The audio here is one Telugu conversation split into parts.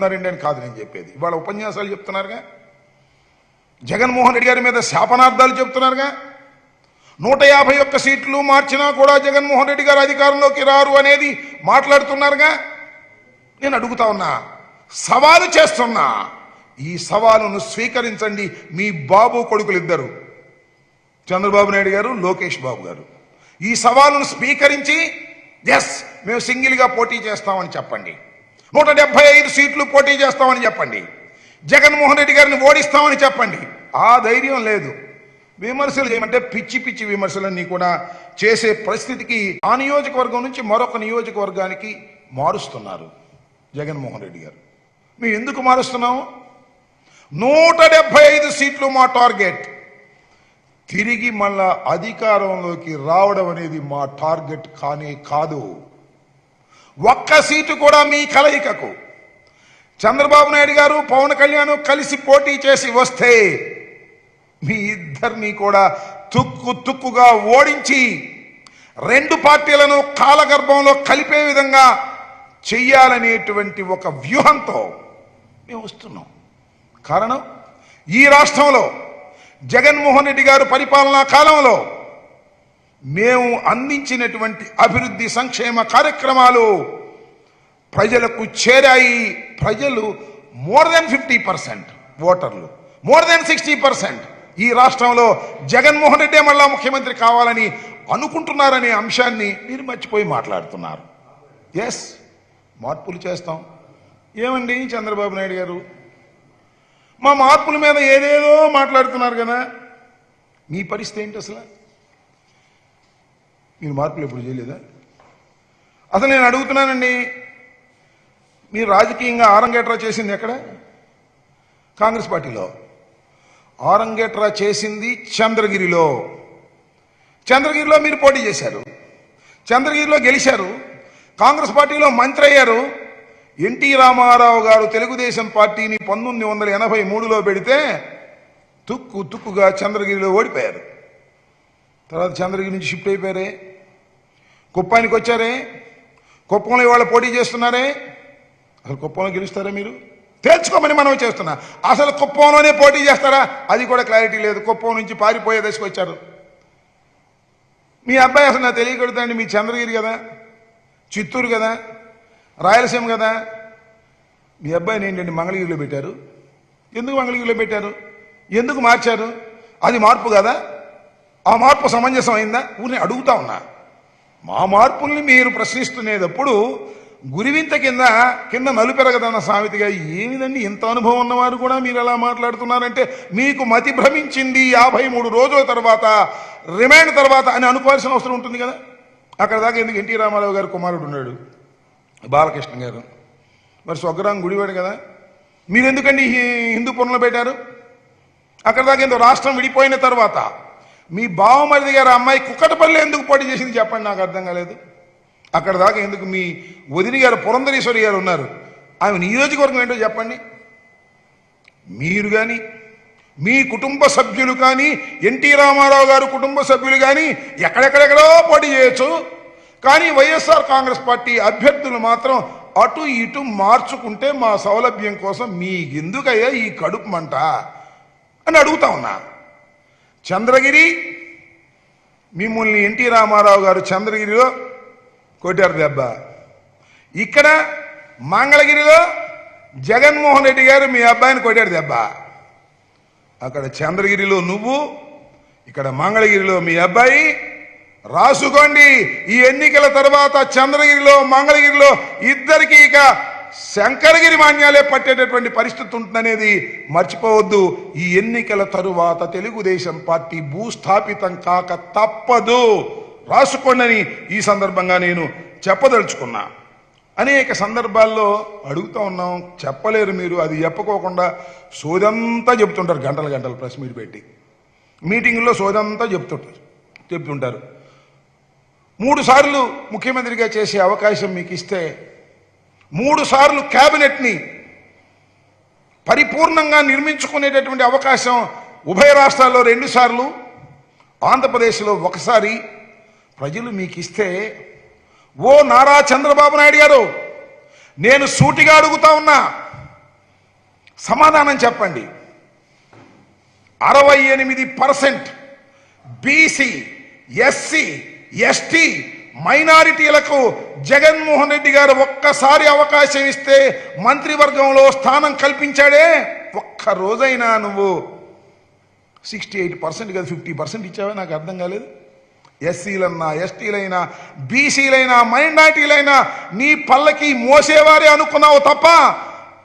ఉన్నారండి అని కాదు నేను చెప్పేది. ఇవాళ ఉపన్యాసాలు చెప్తున్నారుగా? జగన్మోహన్ రెడ్డి గారి మీద శాపనార్థాలు చెప్తున్నారుగా? నూట యాభై ఒక్క సీట్లు మార్చినా కూడా జగన్మోహన్ రెడ్డి గారు అధికారంలోకి రారు అనేది మాట్లాడుతున్నారుగా? నేను అడుగుతా ఉన్నా సవాలు చేస్తున్నా ఈ సవాలును స్వీకరించండి మీ బాబు కొడుకులు ఇద్దరు చంద్రబాబు నాయుడు గారు లోకేష్ బాబు గారు. ఈ సవాలును స్వీకరించి ఎస్ మేము సింగిల్గా పోటీ చేస్తామని చెప్పండి. నూట డెబ్బై ఐదు సీట్లు పోటీ చేస్తామని చెప్పండి. జగన్మోహన్ రెడ్డి గారిని ఓడిస్తామని చెప్పండి. ఆ ధైర్యం లేదు. విమర్శలు చేయమంటే పిచ్చి పిచ్చి విమర్శలన్నీ కూడా చేసే పరిస్థితికి ఆ నియోజకవర్గం నుంచి మరొక నియోజకవర్గానికి మారుస్తున్నారు జగన్మోహన్ రెడ్డి గారు. మేము ఎందుకు మారుస్తున్నాము? నూట డెబ్బై ఐదు సీట్లు మా టార్గెట్. తిరిగి మళ్ళా అధికారంలోకి రావడం అనేది మా టార్గెట్ కానీ కాదు. ఒక్క సీటు కూడా మీ కలయికకు. చంద్రబాబు నాయుడు గారు పవన్ కళ్యాణ్ కలిసి పోటీ చేసి వస్తే మీ ఇద్దరిని కూడా తుక్కు తుక్కుగా ఓడించి రెండు పార్టీలను కాలగర్భంలో కలిపే విధంగా చెయ్యాలనేటువంటి ఒక వ్యూహంతో మేము వస్తున్నాం. కారణం ఈ రాష్ట్రంలో జగన్మోహన్ రెడ్డి గారు పరిపాలనా కాలంలో మేము అందించినటువంటి అభివృద్ధి సంక్షేమ కార్యక్రమాలు ప్రజలకు చేరాయి. ప్రజలు మోర్ దెన్ ఫిఫ్టీ పర్సెంట్ ఓటర్లు. మోర్ దెన్ సిక్స్టీ పర్సెంట్ ఈ రాష్ట్రంలో జగన్మోహన్ రెడ్డి మళ్ళా ముఖ్యమంత్రి కావాలని అనుకుంటున్నారనే అంశాన్ని మీరు మర్చిపోయి మాట్లాడుతున్నారు. ఎస్ మార్పులు చేస్తాం. ఏమండి చంద్రబాబు నాయుడు గారు? మా మార్పుల మీద ఏదేదో మాట్లాడుతున్నారు కదా. మీ పరిస్థితి ఏంటి అసలు? మీరు మార్పులు ఎప్పుడు చేయలేదా? అసలు నేను అడుగుతున్నానండి మీరు రాజకీయంగా ఆరంగేట్రా చేసింది ఎక్కడ? కాంగ్రెస్ పార్టీలో. ఆరంగేట్రా చేసింది చంద్రగిరిలో. చంద్రగిరిలో మీరు పోటీ చేశారు. చంద్రగిరిలో గెలిచారు. కాంగ్రెస్ పార్టీలో మంత్రి అయ్యారు. ఎన్టీ రామారావు గారు తెలుగుదేశం పార్టీని పంతొమ్మిది వందల ఎనభై మూడులో పెడితే తుక్కు తుక్కుగా చంద్రగిరిలో ఓడిపోయారు. తర్వాత చంద్రగిరి నుంచి షిఫ్ట్ అయిపోయారే. కుప్పానికి వచ్చారే. కుప్పంలో ఇవాళ పోటీ చేస్తున్నారే. అసలు కుప్పంలో గెలుస్తారా మీరు? తేల్చుకోమని మనం చేస్తున్నా. అసలు కుప్పంలోనే పోటీ చేస్తారా? అది కూడా క్లారిటీ లేదు. కుప్పం నుంచి పారిపోయే దశకు వచ్చారు. మీ అబ్బాయి అసలు నాకు తెలియకూడదండి. మీ చంద్రగిరి కదా? చిత్తూరు కదా? రాయలసీమ కదా? మీ అబ్బాయిని ఏంటండి మంగళగిరిలో పెట్టారు? ఎందుకు మంగళగిరిలో పెట్టారు? ఎందుకు మార్చారు? అది మార్పు కదా? ఆ మార్పు సమంజసం అయిందా? ఊరిని అడుగుతా ఉన్నా. మా మార్పుల్ని మీరు ప్రశ్నిస్తునేటప్పుడు గురివింత కింద కింద నలుపెరగదన్న సామెతగా ఏమిదండి ఇంత అనుభవం ఉన్నవారు కూడా మీరు ఎలా మాట్లాడుతున్నారంటే మీకు మతి భ్రమించింది యాభై మూడు రోజుల తర్వాత రిమాండ్ తర్వాత అని అనుకోవాల్సిన అవసరం ఉంటుంది కదా? అక్కడ దాకా ఎందుకు ఎన్టీ రామారావు గారు కుమారుడు ఉన్నాడు? బాలకృష్ణ గారు. మరి స్వగ్రాం గుడివాడు కదా? మీరు ఎందుకండి హిందూ పనులు పెట్టారు? అక్కడ దాకా ఎందుకు రాష్ట్రం విడిపోయిన తర్వాత మీ బావమరిది గారు అమ్మాయి కుక్కటపల్లి ఎందుకు పోటీ చేసింది చెప్పండి నాకు అర్థం కాలేదు. అక్కడ దాకా ఎందుకు మీ వదిలి గారు పురంధరేశ్వరి గారు ఉన్నారు? ఆమె నియోజకవర్గం ఏంటో చెప్పండి. మీరు కానీ మీ కుటుంబ సభ్యులు కానీ ఎన్టీ రామారావు గారు కుటుంబ సభ్యులు కానీ ఎక్కడెక్కడెక్కడో పోటీ చేయొచ్చు. కానీ వైఎస్ఆర్ కాంగ్రెస్ పార్టీ అభ్యర్థులు మాత్రం అటు ఇటు మార్చుకుంటే మా సౌలభ్యం కోసం మీకెందుకయ్యా ఈ కడుపు మంట అని అడుగుతా ఉన్నా. చంద్రగిరి మిమ్మల్ని ఎన్టీ రామారావు గారు చంద్రగిరిలో కొట్టారు దెబ్బ. ఇక్కడ మంగళగిరిలో జగన్మోహన్ రెడ్డి గారు మీ అబ్బాయిని కొట్టాడు దెబ్బ. అక్కడ చంద్రగిరిలో నువ్వు ఇక్కడ మంగళగిరిలో మీ అబ్బాయి. రాసుకోండి ఈ ఎన్నికల తర్వాత చంద్రగిరిలో మంగళగిరిలో ఇద్దరికి ఇక శంకరగిరి మాన్యాలే పట్టేటటువంటి పరిస్థితి ఉంటుందనేది మర్చిపోవద్దు. ఈ ఎన్నికల తరువాత తెలుగుదేశం పార్టీ భూస్థాపితం కాక తప్పదు. రాసుకోండి ఈ సందర్భంగా నేను చెప్పదలుచుకున్నా. అనేక సందర్భాల్లో అడుగుతూ ఉన్నాం చెప్పలేరు మీరు అది చెప్పుకోకుండా సోదంతా చెప్తుంటారు గంటలు గంటలు ప్రెస్ మీట్ పెట్టి. మీటింగుల్లో సోదంతా చెప్తుంటారు చెప్తుంటారు మూడు సార్లు ముఖ్యమంత్రిగా చేసే అవకాశం మీకు ఇస్తే మూడు సార్లు క్యాబినెట్ని పరిపూర్ణంగా నిర్మించుకునేటటువంటి అవకాశం ఉభయ రాష్ట్రాల్లో రెండుసార్లు ఆంధ్రప్రదేశ్లో ఒకసారి ప్రజలు మీకు ఇస్తే ఓ నారా చంద్రబాబు నాయుడు గారు నేను సూటిగా అడుగుతా ఉన్నా సమాధానం చెప్పండి. అరవై ఎనిమిది పర్సెంట్ బీసీ ఎస్సీ ఎస్టీ మైనారిటీలకు జగన్మోహన్ రెడ్డి గారు ఒక్కసారి అవకాశం ఇస్తే మంత్రివర్గంలో స్థానం కల్పించాడే? ఒక్క రోజైనా నువ్వు సిక్స్టీ ఎయిట్ పర్సెంట్ కదా ఫిఫ్టీ పర్సెంట్ ఇచ్చావే? నాకు అర్థం కాలేదు. ఎస్సీలన్నా ఎస్టీలైనా బీసీలైనా మైనార్టీలైనా నీ పల్లకి మోసేవారే అనుకున్నావు తప్ప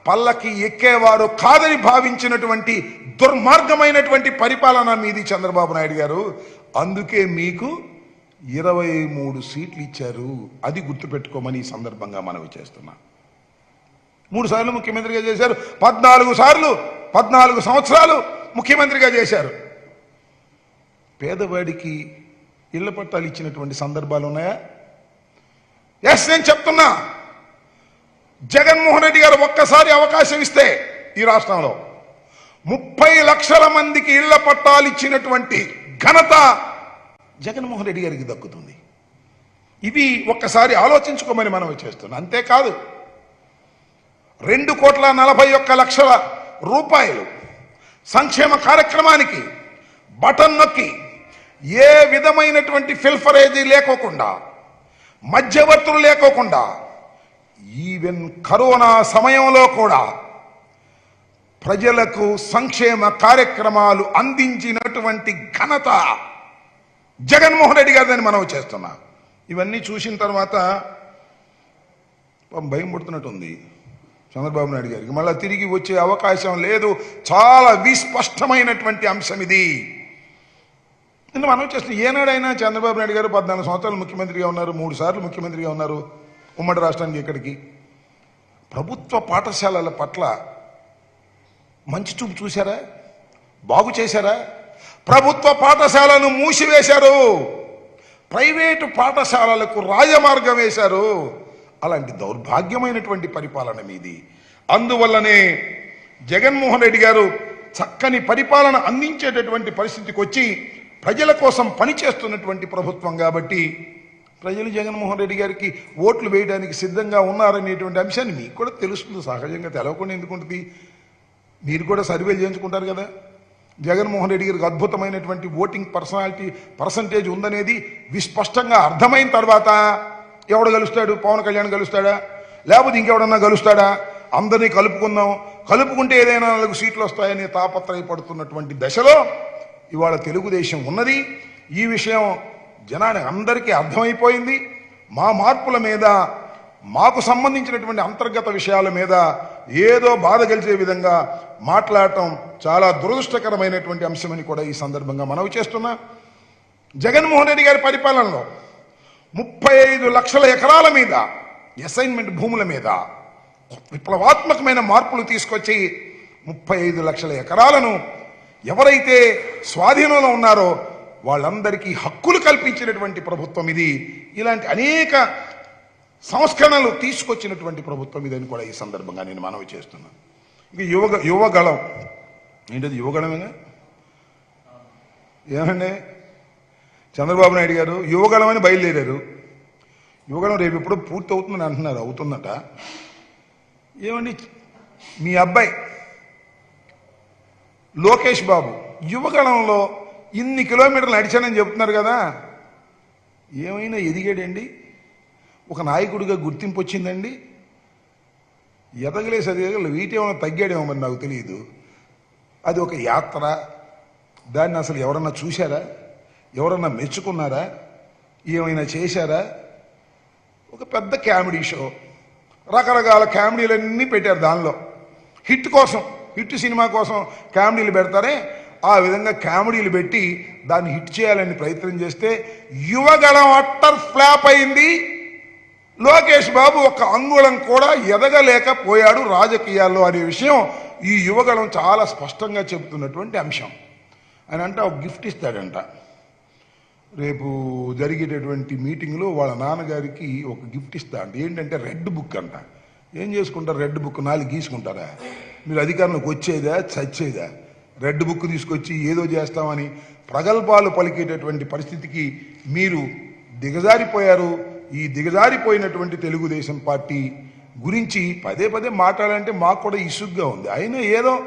పల్లకి ఎక్కేవారు కాదని భావించినటువంటి దుర్మార్గమైనటువంటి పరిపాలన మీది చంద్రబాబు నాయుడు గారు. అందుకే మీకు ఇరవై మూడు సీట్లు ఇచ్చారు. అది గుర్తుపెట్టుకోమని ఈ సందర్భంగా మనవి చేస్తున్నా. మూడు సార్లు ముఖ్యమంత్రిగా చేశారు. పద్నాలుగు సార్లు పద్నాలుగు సంవత్సరాలు ముఖ్యమంత్రిగా చేశారు. పేదవాడికి ఇళ్ళ పట్టాలు ఇచ్చినటువంటి సందర్భాలు ఉన్నాయా? ఎస్ నేను చెప్తున్నా. జగన్మోహన్ రెడ్డి గారు ఒక్కసారి అవకాశం ఇస్తే ఈ రాష్ట్రంలో ముప్పై లక్షల మందికి ఇళ్ళ పట్టాలు ఇచ్చినటువంటి ఘనత జగన్మోహన్ రెడ్డి గారికి దక్కుతుంది. ఇవి ఒక్కసారి ఆలోచించుకోమని మనం చేస్తున్నాం. అంతేకాదు రెండు కోట్ల నలభై ఒక్క లక్షల రూపాయలు సంక్షేమ కార్యక్రమానికి బటన్ నొక్కి ఏ విధమైనటువంటి ఫిల్ఫరేజీ లేకోకుండా మధ్యవర్తులు లేకోకుండా ఈవెన్ కరోనా సమయంలో కూడా ప్రజలకు సంక్షేమ కార్యక్రమాలు అందించినటువంటి ఘనత జగన్మోహన్ రెడ్డి గారిదని మనం చేస్తున్నా. ఇవన్నీ చూసిన తర్వాత భయం పుడుతున్నట్టుంది చంద్రబాబు నాయుడు గారికి. మళ్ళీ తిరిగి వచ్చే అవకాశం లేదు. చాలా విస్పష్టమైనటువంటి అంశం ఇది. నిన్న మనం చేస్తున్న ఏనాడైనా చంద్రబాబు నాయుడు గారు పద్నాలుగు సంవత్సరాలు ముఖ్యమంత్రిగా ఉన్నారు మూడు సార్లు ముఖ్యమంత్రిగా ఉన్నారు ఉమ్మడి రాష్ట్రానికి ఇక్కడికి. ప్రభుత్వ పాఠశాలల పట్ల మంచి చూపు చూశారా? బాగు చేశారా? ప్రభుత్వ పాఠశాలను మూసివేశారు. ప్రైవేటు పాఠశాలలకు రాజమార్గం వేశారు. అలాంటి దౌర్భాగ్యమైనటువంటి పరిపాలన మీది. అందువల్లనే జగన్మోహన్ రెడ్డి గారు చక్కని పరిపాలన అందించేటటువంటి పరిస్థితికి వచ్చి ప్రజల కోసం పనిచేస్తున్నటువంటి ప్రభుత్వం కాబట్టి ప్రజలు జగన్మోహన్ రెడ్డి గారికి ఓట్లు వేయడానికి సిద్ధంగా ఉన్నారనేటువంటి అంశాన్ని మీకు కూడా తెలుస్తుంది. సహజంగా తెలవకుండా ఎందుకుంటుంది మీరు కూడా సర్వేలు చేయించుకుంటారు కదా. జగన్మోహన్ రెడ్డి గారికి అద్భుతమైనటువంటి ఓటింగ్ పర్సనాలిటీ పర్సంటేజ్ ఉందనేది విస్పష్టంగా అర్థమైన తర్వాత ఎవడు కలుస్తాడు పవన్ కళ్యాణ్ కలుస్తాడా లేకపోతే ఇంకెవడన్నా కలుస్తాడా అందరినీ కలుపుకుందాం. కలుపుకుంటే ఏదైనా నాలుగు సీట్లు వస్తాయని తాపత్రయపడుతున్నటువంటి దశలో ఇవాళ తెలుగుదేశం ఉన్నది. ఈ విషయం జనానికి అందరికీ అర్థమైపోయింది. మా మార్పుల మీద మాకు సంబంధించినటువంటి అంతర్గత విషయాల మీద ఏదో బాధ గెలిచే విధంగా మాట్లాడటం చాలా దురదృష్టకరమైనటువంటి అంశమని కూడా ఈ సందర్భంగా మనవి చేస్తున్నా. జగన్మోహన్ రెడ్డి గారి పరిపాలనలో ముప్పై ఐదు లక్షల ఎకరాల మీద అసైన్మెంట్ భూముల మీద విప్లవాత్మకమైన మార్పులు తీసుకొచ్చి ముప్పై ఐదు లక్షల ఎకరాలను ఎవరైతే స్వాధీనంలో ఉన్నారో వాళ్ళందరికీ హక్కులు కల్పించినటువంటి ప్రభుత్వం ఇది. ఇలాంటి అనేక సంస్కరణలు తీసుకొచ్చినటువంటి ప్రభుత్వం ఇదని కూడా ఈ సందర్భంగా నేను మనవి చేస్తున్నాను. ఇక యువగ యువగళం. ఏంటది యువగళమేగా? ఏమండి? చంద్రబాబు నాయుడు గారు యువగళం అని బయలుదేరారు. యువగళం రేపు ఎప్పుడో పూర్తి అవుతుందని అంటున్నారు అవుతుందట. ఏమండి? మీ అబ్బాయి లోకేష్ బాబు యువగళంలో ఇన్ని కిలోమీటర్లు నడిచానని చెప్తున్నారు కదా. ఏమైనా ఎదిగాడండి? ఒక నాయకుడిగా గుర్తింపు వచ్చిందండి? ఎదగలేసి ఎదగలే వీటేమైనా తగ్గాడేమో మరి నాకు తెలియదు. అది ఒక యాత్ర. దాన్ని అసలు ఎవరన్నా చూశారా? ఎవరన్నా మెచ్చుకున్నారా? ఏమైనా చేశారా? ఒక పెద్ద కామెడీ షో. రకరకాల కామెడీలన్నీ పెట్టారు దానిలో. హిట్ కోసం. హిట్ సినిమా కోసం కామెడీలు పెడతారే ఆ విధంగా కామెడీలు పెట్టి దాన్ని హిట్ చేయాలని ప్రయత్నం చేస్తే యువగళం అట్టర్ ఫ్లాప్ అయింది. లోకేష్ బాబు ఒక అంగుళం కూడా ఎదగలేకపోయాడు రాజకీయాల్లో అనే విషయం ఈ యువగళం చాలా స్పష్టంగా చెబుతున్నటువంటి అంశం. ఆయన అంటే ఒక గిఫ్ట్ ఇస్తాడంట. రేపు జరిగేటటువంటి మీటింగ్లో వాళ్ళ నాన్నగారికి ఒక గిఫ్ట్ ఇస్తా అంట ఏంటంటే రెడ్ బుక్ అంట. ఏం చేసుకుంటారు? రెడ్ బుక్ నాలుగు గీసుకుంటారా? మీరు అధికారంలోకి వచ్చేదా చచ్చేదా? రెడ్ బుక్ తీసుకొచ్చి ఏదో చేస్తామని ప్రగల్భాలు పలికేటటువంటి పరిస్థితికి మీరు దిగజారిపోయారు. ఈ దిగజారిపోయినటువంటి తెలుగుదేశం పార్టీ గురించి పదే పదే మాట్లాడాలంటే మాకు కూడా ఇసుగ్గా ఉంది. అయినా ఏదో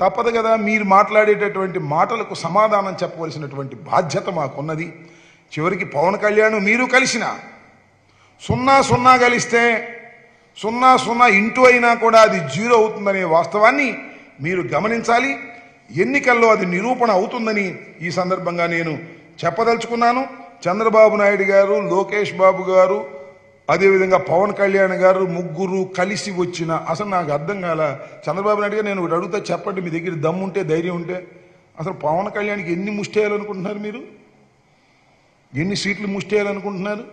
తప్పదు కదా మీరు మాట్లాడేటటువంటి మాటలకు సమాధానం చెప్పవలసినటువంటి బాధ్యత మాకున్నది. చివరికి పవన్ కళ్యాణ్ మీరు కలిసిన సున్నా సున్నా కలిస్తే సున్నా సున్నా ఇంటూ అయినా కూడా అది జీరో అవుతుందనే వాస్తవాన్ని మీరు గమనించాలి. ఎన్నికల్లో అది నిరూపణ అవుతుందని ఈ సందర్భంగా నేను చెప్పదలుచుకున్నాను. చంద్రబాబు నాయుడు గారు లోకేష్ బాబు గారు అదేవిధంగా పవన్ కళ్యాణ్ గారు ముగ్గురు కలిసి వచ్చిన అసలు నాకు అర్థం కాల చంద్రబాబు నాయుడు గారు నేను ఒకటి అడుగుతా చెప్పండి మీ దగ్గర దమ్ము ఉంటే ధైర్యం ఉంటే. అసలు పవన్ కళ్యాణ్కి ఎన్ని ముష్టేయాలనుకుంటున్నారు మీరు? ఎన్ని సీట్లు ముష్టేయాలనుకుంటున్నారు?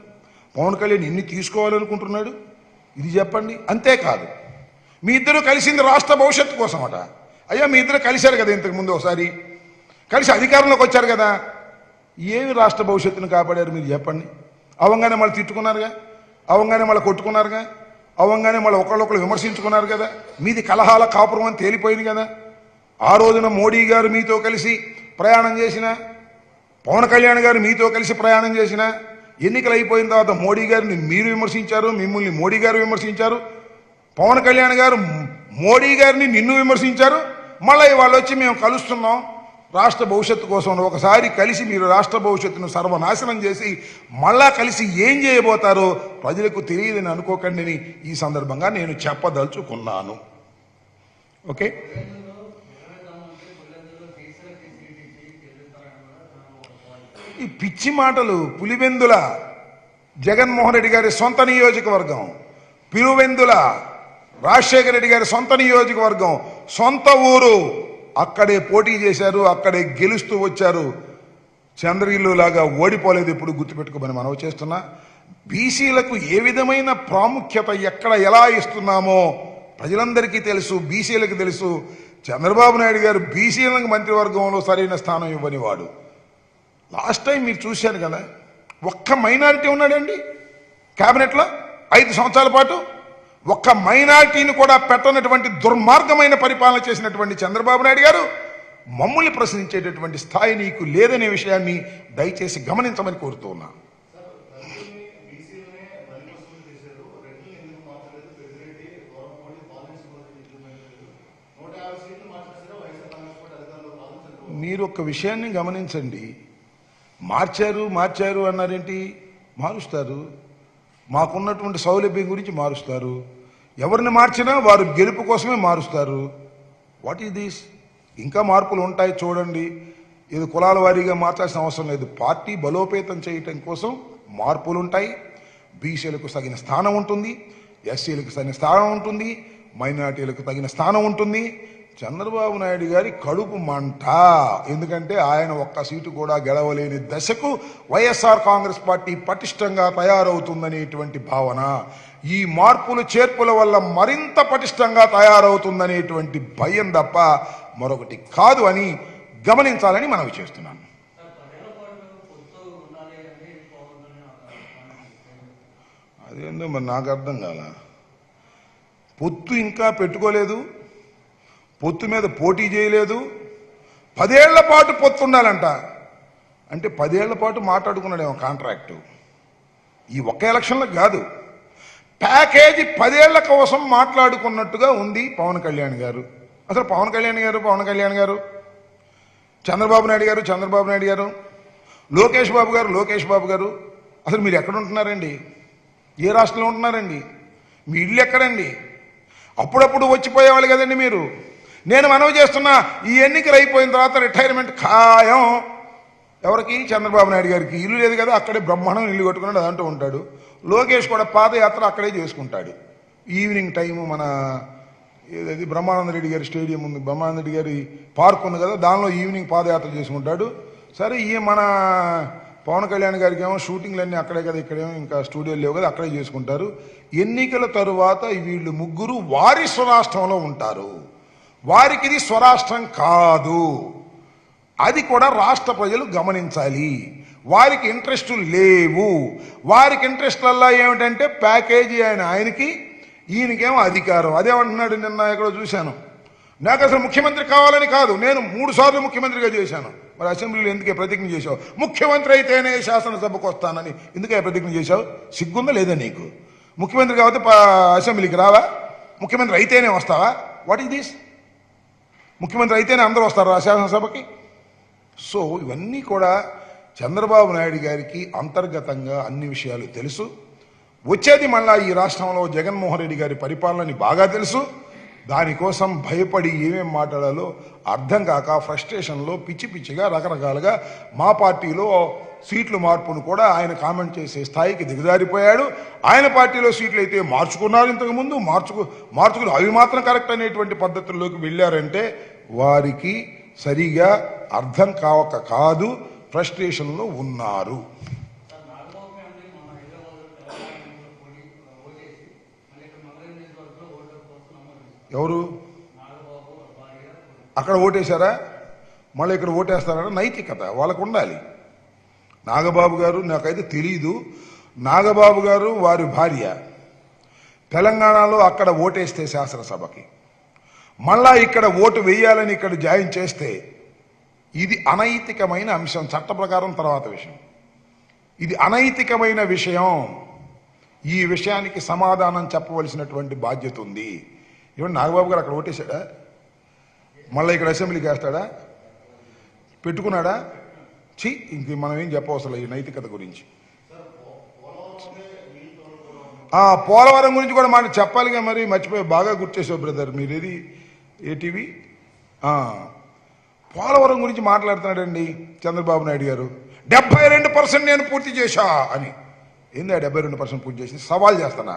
పవన్ కళ్యాణ్ ఎన్ని తీసుకోవాలనుకుంటున్నాడు? ఇది చెప్పండి. అంతేకాదు మీ ఇద్దరు కలిసింది రాష్ట్ర భవిష్యత్తు కోసం అట అయ్యా మీ ఇద్దరు కలిశారు కదా ఇంతకుముందు ఒకసారి? కలిసి అధికారంలోకి వచ్చారు కదా? ఏమి రాష్ట్ర భవిష్యత్తును కాపాడారు మీరు చెప్పండి. అవంగానే మళ్ళీ తిట్టుకున్నారుగా? అవంగానే మళ్ళీ కొట్టుకున్నారుగా? అవంగానే మళ్ళీ ఒకళ్ళొకళ్ళు విమర్శించుకున్నారు కదా? మీది కలహాల కాపురం అని తేలిపోయింది కదా? ఆ రోజున మోడీ గారు మీతో కలిసి ప్రయాణం చేసిన పవన్ కళ్యాణ్ గారు మీతో కలిసి ప్రయాణం చేసిన ఎన్నికలు అయిపోయిన తర్వాత మోడీ గారిని మీరు విమర్శించారు మిమ్మల్ని మోడీ గారు విమర్శించారు. పవన్ కళ్యాణ్ గారు మోడీ గారిని నిన్ను విమర్శించారు. మళ్ళీ వాళ్ళు వచ్చి మేము కలుస్తున్నాం. రాష్ట్ర భవిష్యత్తు కోసం ఒకసారి కలిసి మీరు రాష్ట్ర భవిష్యత్తును సర్వనాశనం చేసి మళ్ళా కలిసి ఏం చేయబోతారో ప్రజలకు తెలియదని అనుకోకండి అని ఈ సందర్భంగా నేను చెప్పదలుచుకున్నాను. ఓకే? ఈ పిచ్చి మాటలు పులివెందుల జగన్మోహన్ రెడ్డి గారి సొంత నియోజకవర్గం. పిలువెందుల రాజశేఖర రెడ్డి గారి సొంత నియోజకవర్గం. సొంత ఊరు. అక్కడే పోటీ చేశారు అక్కడే గెలుస్తూ వచ్చారు. చంద్రగిల్లు లాగా ఓడిపోలేదు ఇప్పుడు గుర్తుపెట్టుకోమని మనం చేస్తున్నా. బీసీలకు ఏ విధమైన ప్రాముఖ్యత ఎక్కడ ఎలా ఇస్తున్నామో ప్రజలందరికీ తెలుసు బీసీలకు తెలుసు. చంద్రబాబు నాయుడు గారు బీసీలకు మంత్రివర్గంలో సరైన స్థానం ఇవ్వనివాడు. లాస్ట్ టైం మీరు చూశారు కదా ఒక్క మైనారిటీ ఉన్నాడండి? క్యాబినెట్లో ఐదు సంవత్సరాల పాటు ఒక్క మైనారిటీని కూడా పెట్టనటువంటి దుర్మార్గమైన పరిపాలన చేసినటువంటి చంద్రబాబు నాయుడు గారు మమ్మల్ని ప్రశ్నించేటటువంటి స్థాయి నీకు లేదనే విషయాన్ని దయచేసి గమనించమని కోరుతూ ఉన్నా మీరు ఒక విషయాన్ని గమనించండి. మార్చారు మార్చారు అన్నారేంటి? మారుస్తారు. మాకున్నటువంటి సౌలభ్యం గురించి మారుస్తారు. ఎవరిని మార్చినా వారు గెలుపు కోసమే మారుస్తారు. వాట్ ఈజ్ దిస్ ఇంకా మార్పులు ఉంటాయి చూడండి. ఇది కులాల వారీగా మార్చాల్సిన అవసరం లేదు. పార్టీ బలోపేతం చేయటం కోసం మార్పులు ఉంటాయి బీసీలకు తగిన స్థానం ఉంటుంది. ఎస్సీలకు తగిన స్థానం ఉంటుంది. మైనార్టీలకు తగిన స్థానం ఉంటుంది. చంద్రబాబు నాయుడు గారి కడుపు మంట. ఎందుకంటే ఆయన ఒక్క సీటు కూడా గెలవలేని దశకు వైఎస్ఆర్ కాంగ్రెస్ పార్టీ పటిష్టంగా తయారవుతుందనేటువంటి భావన. ఈ మార్పులు చేర్పుల వల్ల మరింత పటిష్టంగా తయారవుతుందనేటువంటి భయం తప్ప మరొకటి కాదు అని గమనించాలని మనవి చేస్తున్నాను. అదేందో మరి నాకు అర్థం కాల? పొత్తు ఇంకా పెట్టుకోలేదు. పొత్తు మీద పోటీ చేయలేదు. పదేళ్ళ పాటు పొత్తు ఉండాలంట. అంటే పదేళ్ళ పాటు మాట్లాడుకున్నాడేమో కాంట్రాక్టు. ఈ ఒక్క ఎలక్షన్లో కాదు. ప్యాకేజీ పదేళ్ళ కోసం మాట్లాడుకున్నట్టుగా ఉంది పవన్ కళ్యాణ్ గారు. అసలు పవన్ కళ్యాణ్ గారు పవన్ కళ్యాణ్ గారు? చంద్రబాబు నాయుడు గారు చంద్రబాబు నాయుడు గారు? లోకేష్ బాబు గారు లోకేష్ బాబు గారు? అసలు మీరు ఎక్కడ ఉంటున్నారండి? ఏ రాష్ట్రంలో ఉంటున్నారండి? మీ ఇల్లు ఎక్కడండి? అప్పుడప్పుడు వచ్చిపోయేవాళ్ళు కదండి మీరు. నేను మనవి చేస్తున్నా ఈ ఎన్నికలు అయిపోయిన తర్వాత రిటైర్మెంట్ ఖాయం. ఎవరికి? చంద్రబాబు నాయుడు గారికి. ఇల్లు లేదు కదా అక్కడే బ్రహ్మాండం ఇల్లు కట్టుకున్నాడు అదంటూ ఉంటాడు. లోకేష్ కూడా పాదయాత్ర అక్కడే చేసుకుంటాడు. ఈవినింగ్ టైము మన ఏదది బ్రహ్మానంద రెడ్డి గారి స్టేడియం ఉంది బ్రహ్మానంద రెడ్డి గారి పార్క్ ఉంది కదా దానిలో ఈవినింగ్ పాదయాత్ర చేసుకుంటాడు. సరే ఈ మన పవన్ కళ్యాణ్ గారికి ఏమో షూటింగ్లన్నీ అక్కడే కదా ఇక్కడేమో ఇంకా స్టూడియోలు లేవు కదా అక్కడే చేసుకుంటారు. ఎన్నికల తరువాత వీళ్ళు ముగ్గురు వారి స్వరాష్ట్రంలో ఉంటారు. వారికి ఇది స్వరాష్ట్రం కాదు. అది కూడా రాష్ట్ర ప్రజలు గమనించాలి. వారికి ఇంట్రెస్టులు లేవు. వారికి ఇంట్రెస్ట్లల్లా ఏమిటంటే ప్యాకేజీ ఆయన ఆయనకి ఈయనకేమో అధికారం. అదేమంటున్నాడు నిన్న ఎక్కడో చూశాను. నాకు అసలు ముఖ్యమంత్రి కావాలని కాదు. నేను మూడు సార్లు ముఖ్యమంత్రిగా చేశాను. మరి అసెంబ్లీలో ఎందుకే ప్రతిజ్ఞ చేశావు? ముఖ్యమంత్రి అయితేనే శాసనసభకు వస్తానని ఎందుకే ప్రతిజ్ఞ చేశావు? సిగ్గుందా లేదా నీకు? ముఖ్యమంత్రి కాబట్టి అసెంబ్లీకి రావా? ముఖ్యమంత్రి అయితేనే వస్తావా? వాట్ ఈస్ దిస్ ముఖ్యమంత్రి అయితేనే అందరూ వస్తారా శాసనసభకి. సో ఇవన్నీ కూడా చంద్రబాబు నాయుడు గారికి అంతర్గతంగా అన్ని విషయాలు తెలుసు. వచ్చేది మళ్ళా ఈ రాష్ట్రంలో జగన్మోహన్ రెడ్డి గారి పరిపాలనని బాగా తెలుసు. దానికోసం భయపడి ఏమేం మాట్లాడాలో అర్థం కాక ఫ్రస్ట్రేషన్లో పిచ్చి పిచ్చిగా రకరకాలుగా మా పార్టీలో సీట్లు మార్పును కూడా ఆయన కామెంట్ చేసే స్థాయికి దిగజారిపోయాడు. ఆయన పార్టీలో సీట్లు అయితే మార్చుకున్నారు ఇంతకుముందు మార్చుకు మార్చుకుని అవి మాత్రం కరెక్ట్ అనేటువంటి పద్ధతుల్లోకి వెళ్ళారంటే వారికి సరిగా అర్థం కావక కాదు ఫ్రస్ట్రేషన్లో ఉన్నారు. ఎవరు? అక్కడ ఓటేశారా? మళ్ళీ ఇక్కడ ఓటేస్తారా నైతికత వాళ్ళకు ఉండాలి. నాగబాబు గారు నాకైతే తెలియదు నాగబాబు గారు వారి భార్య. తెలంగాణలో అక్కడ ఓటేస్తే శాసనసభకి. మళ్ళా ఇక్కడ ఓటు వేయాలని ఇక్కడ జాయిన్ చేస్తే ఇది అనైతికమైన అంశం చట్ట ప్రకారం తర్వాత విషయం. ఇది అనైతికమైన విషయం. ఈ విషయానికి సమాధానం చెప్పవలసినటువంటి బాధ్యత ఉంది. ఏమంటే నాగబాబు గారు అక్కడ ఓటేశాడా? మళ్ళీ ఇక్కడ అసెంబ్లీకి వేస్తాడా? పెట్టుకున్నాడా? చి ఇంక మనం ఏం చెప్పవసరం ఈ నైతికత గురించి. ఆ పోలవరం గురించి కూడా మాట చెప్పాలిగా మరి మర్చిపోయి బాగా గుర్తు చేసావు బ్రదర్ మీరేది? ఏటీవీ? పోలవరం గురించి మాట్లాడుతున్నాడండి చంద్రబాబు నాయుడు గారు. డెబ్బై రెండు పర్సెంట్ నేను పూర్తి చేశా అని. ఏందా డెబ్బై రెండు పర్సెంట్ పూర్తి చేసి సవాల్ చేస్తున్నా.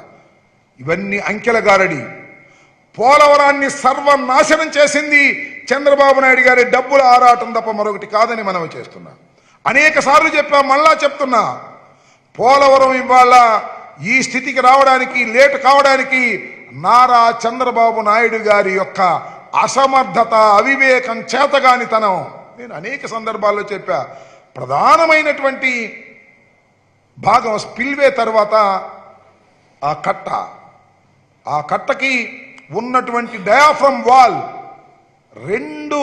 ఇవన్నీ అంకెల గారడి. పోలవరాన్ని సర్వనాశనం చేసింది చంద్రబాబు నాయుడు గారి డబ్బుల ఆరాటం తప్ప మరొకటి కాదని మనం చేస్తున్నా. అనేక సార్లు చెప్పా మళ్ళా చెప్తున్నా. పోలవరం ఇవాళ ఈ స్థితికి రావడానికి లేట్ కావడానికి నారా చంద్రబాబు నాయుడు గారి యొక్క అసమర్థత అవివేకం చేతగానితనం. నేను అనేక సందర్భాల్లో చెప్పా ప్రధానమైనటువంటి భాగం స్పిల్వే తర్వాత ఆ కట్ట. ఆ కట్టకి ఉన్నటువంటి డయాఫ్రమ్ వాల్ రెండు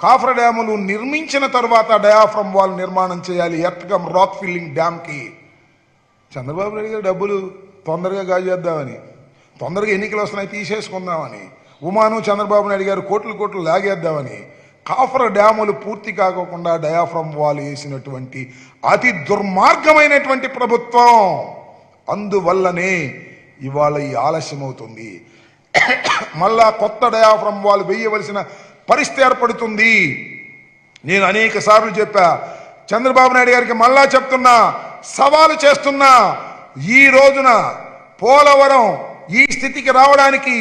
కాఫ్ర డ్యాములు నిర్మించిన తర్వాత డయాఫ్రమ్ వాల్ నిర్మాణం చేయాలి. ఎర్త్గమ్ రాక్ ఫిల్లింగ్ డ్యామ్కి. చంద్రబాబు నాయుడు గారు డబ్బులు తొందరగా గాజేద్దామని తొందరగా ఎన్నికలు వస్తున్నాయి తీసేసుకుందామని ఉమాను చంద్రబాబు నాయుడు గారు కోట్లు కోట్లు లాగేద్దామని కాఫర్ డ్యాములు పూర్తి కాకోకుండా డయాఫ్రమ్ వాల్ వేసినటువంటి అతి దుర్మార్గమైనటువంటి ప్రభుత్వం. అందువల్లనే ఇవాళ ఈ ఆలస్యం అవుతుంది మళ్ళా కొత్త డయాఫ్రమ్ వాల్ వేయవలసిన పరిస్థితి ఏర్పడుతుంది. నేను అనేక సార్లు చెప్పా చంద్రబాబు నాయుడు గారికి మళ్ళా చెప్తున్నా సవాలు చేస్తున్నా ఈ రోజున పోలవరం ఈ స్థితికి రావడానికి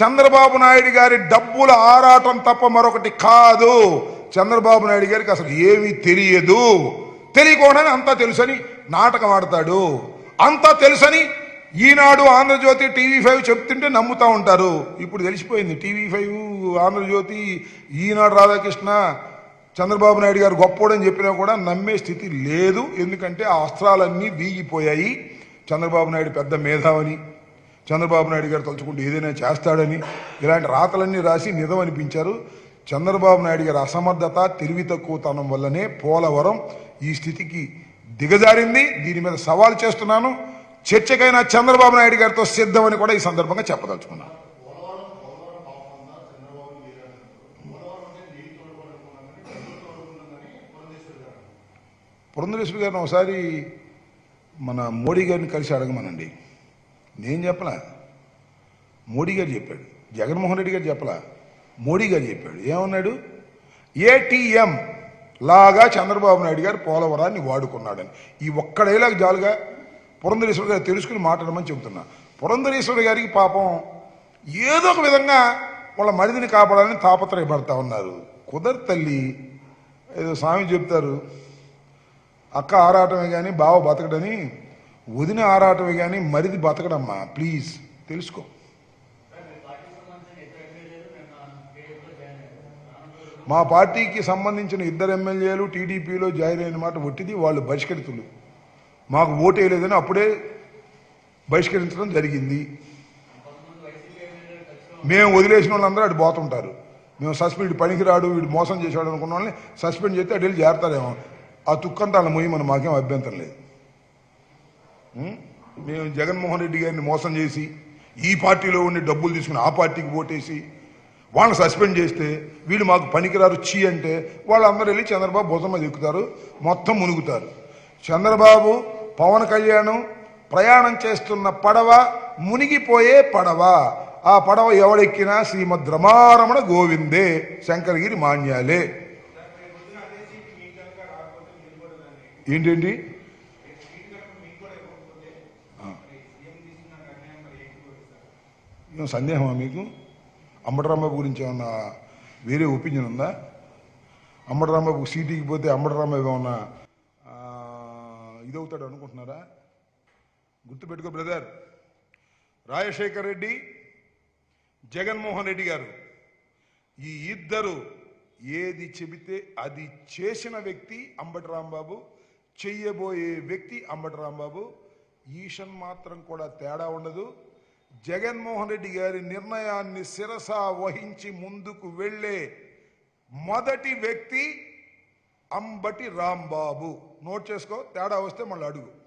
చంద్రబాబు నాయుడు గారి డబ్బుల ఆరాటం తప్ప మరొకటి కాదు. చంద్రబాబు నాయుడు గారికి అసలు ఏమీ తెలియదు. తెలియకుండానే అంతా తెలుసని నాటకం ఆడతాడు. అంతా తెలుసని ఈనాడు ఆంధ్రజ్యోతి టీవీ ఫైవ్ చెప్తుంటే నమ్ముతా ఉంటారు. ఇప్పుడు తెలిసిపోయింది టీవీ ఫైవ్ ఆంధ్రజ్యోతి ఈనాడు రాధాకృష్ణ చంద్రబాబు నాయుడు గారు గొప్పోడని చెప్పినా కూడా నమ్మే స్థితి లేదు. ఎందుకంటే ఆ అస్త్రాలన్నీ వీగిపోయాయి. చంద్రబాబు నాయుడు పెద్ద మేధావని చంద్రబాబు నాయుడు గారు తలుచుకుంటే ఏదైనా చేస్తాడని ఇలాంటి రాతలన్నీ రాసి నిజం అనిపించారు చంద్రబాబు నాయుడు గారి అసమర్థత తెలివి తక్కువతనం వల్లనే పోలవరం ఈ స్థితికి దిగజారింది. దీని మీద సవాల్ చేస్తున్నాను. చర్చకైనా చంద్రబాబు నాయుడు గారితో సిద్ధమని కూడా ఈ సందర్భంగా చెప్పదలుచుకున్నాను. పురంధరేశ్వరి గారిని ఒకసారి మన మోడీ గారిని కలిసి అడగమనండి. నేను చెప్పలా. మోడీ గారు చెప్పాడు. జగన్మోహన్ రెడ్డి గారు చెప్పలా. మోడీ గారు చెప్పాడు. ఏమన్నాడు? ఏటీఎం లాగా చంద్రబాబు నాయుడు గారు పోలవరాన్ని వాడుకున్నాడని. ఈ ఒక్క డైలాగ్ జాలుగా పురంధరేశ్వరి గారు తెలుసుకుని మాట్లాడమని చెబుతున్నా. పురంధరేశ్వరి గారికి పాపం ఏదో ఒక విధంగా వాళ్ళ మరిదిని కాపాడాలని తాపత్రయపడతా ఉన్నారు. కుదరతల్లి ఏదో స్వామి చెప్తారు. అక్క ఆరాటమే కానీ బావ బతకడని వదిన ఆరాటమే కానీ మరిది బతకడమ్మా ప్లీజ్. తెలుసుకో. మా పార్టీకి సంబంధించిన ఇద్దరు ఎమ్మెల్యేలు టీడీపీలో జాయిన్ అయిన మాట ఒట్టిది వాళ్ళు బహిష్కరితులు. మాకు ఓటు వేయలేదని అప్పుడే బహిష్కరించడం జరిగింది. మేము వదిలేసిన వాళ్ళందరూ అటు పోతుంటారు. మేము సస్పెండ్ పనికిరాడు వీడు మోసం చేశాడు అనుకున్న వాళ్ళని సస్పెండ్ చేస్తే అటు వెళ్ళి చేరతారేమో ఆ తుక్కంటాల వాళ్ళ మొయ్యి మాకేం అభ్యంతరం లేదు. మేము జగన్మోహన్ రెడ్డి గారిని మోసం చేసి ఈ పార్టీలో ఉండి డబ్బులు తీసుకుని ఆ పార్టీకి ఓటేసి వాళ్ళని సస్పెండ్ చేస్తే వీళ్ళు మాకు పనికిరారు చీ అంటే వాళ్ళందరూ వెళ్ళి చంద్రబాబు భుజం మీద ఎక్కుతారు మొత్తం మునుగుతారు. చంద్రబాబు పవన్ కళ్యాణ్ ప్రయాణం చేస్తున్న పడవ మునిగిపోయే పడవ. ఆ పడవ ఎవడెక్కినా శ్రీమద్ రమారమణ గోవిందే శంకరగిరి మాన్యాలే. ఏంటండి? సందేహమా మీకు? అంబటరాంబాబు గురించి ఏమన్నా వేరే ఒపీనియన్ ఉందా? అంబటరాంబాబు సీటీకి పోతే అంబటరాంబాబు ఏమన్నా ఇదవుతాడు అనుకుంటున్నారా? గుర్తుపెట్టుకో బ్రదర్. రాజశేఖర్ రెడ్డి జగన్మోహన్ రెడ్డి గారు ఈ ఇద్దరు ఏది చెబితే అది చేసిన వ్యక్తి అంబటి రాంబాబు చెయ్యబోయే వ్యక్తి అంబటి రాంబాబు. ఈషన్ మాత్రం కూడా తేడా ఉండదు. జగన్మోహన్ రెడ్డి గారి నిర్ణయాన్ని శిరస వహించి ముందుకు వెళ్ళే మొదటి వ్యక్తి అంబటి రాంబాబు. నోట్ చేసుకో తేడా వస్తే మళ్ళీ అడుగు.